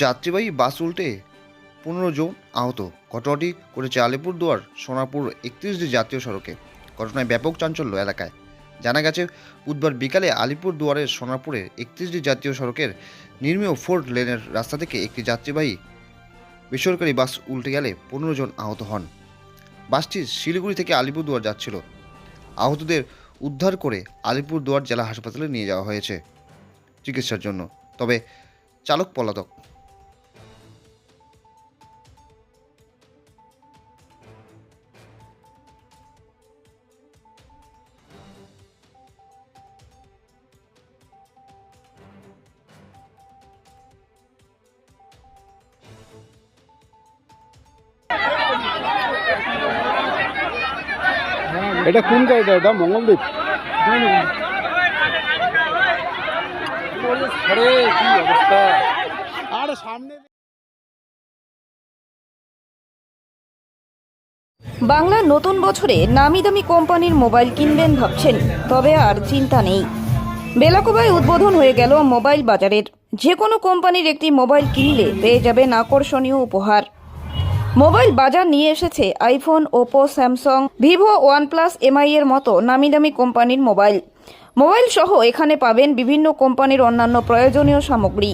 যাত্রীবাহী বাস উল্টে পনেরো জন আহত। ঘটনাটি করেছে আলিপুরদুয়ার সোনাপুর একত্রিশ ডি জাতীয় সড়কে। ঘটনায় ব্যাপক চাঞ্চল্য এলাকায়। জানা গেছে, বুধবার বিকালে আলিপুরদুয়ারের সোনাপুরের একত্রিশ ডি জাতীয় সড়কের নির্মীয় ফোর্ড লেনের রাস্তা থেকে একটি যাত্রীবাহী বেসরকারি বাস উল্টে গেলে পনেরো জন আহত হন। বাসটি শিলিগুড়ি থেকে আলিপুরদুয়ার যাচ্ছিল। আহতদের উদ্ধার করে আলিপুরদুয়ার জেলা হাসপাতালে নিয়ে যাওয়া হয়েছে চিকিৎসার জন্য। তবে চালক পলাতক। এটা কোন গাড়িটা? এটা মঙ্গলদ্বীপ। আরে সামনে বাংলা নতুন বছরে নামি দামি কোম্পানির মোবাইল কিনবেন ভাবছেন, তবে আর চিন্তা নেই। বেলাকোবায় উদ্বোধন হয়ে গেল মোবাইল বাজারের। যে কোনো কোম্পানির একটি মোবাইল কিনলে পেয়ে যাবেন আকর্ষণীয় উপহার। মোবাইল বাজার নিয়ে এসেছে iPhone, Oppo, Samsung, Vivo, OnePlus, Mi এর মতো নামি দামি কোম্পানির মোবাইল। মোবাইল সহ এখানে পাবেন বিভিন্ন কোম্পানির অন্যান্য প্রয়োজনীয় সামগ্রী।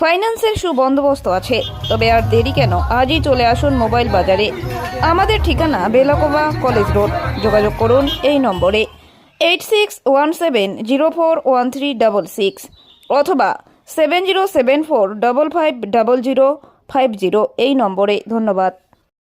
ফাইন্যান্সের সুবন্দোবস্ত আছে, তবে আর দেরি কেন? আজই চলে আসুন মোবাইল বাজারে। আমাদের ঠিকানা বেলাকোবা কলেজ রোড। যোগাযোগ করুন এই নম্বরে eight six one seven zero four one three double six অথবা seven zero seven four double five double zero five zero এই নম্বরে। ধন্যবাদ।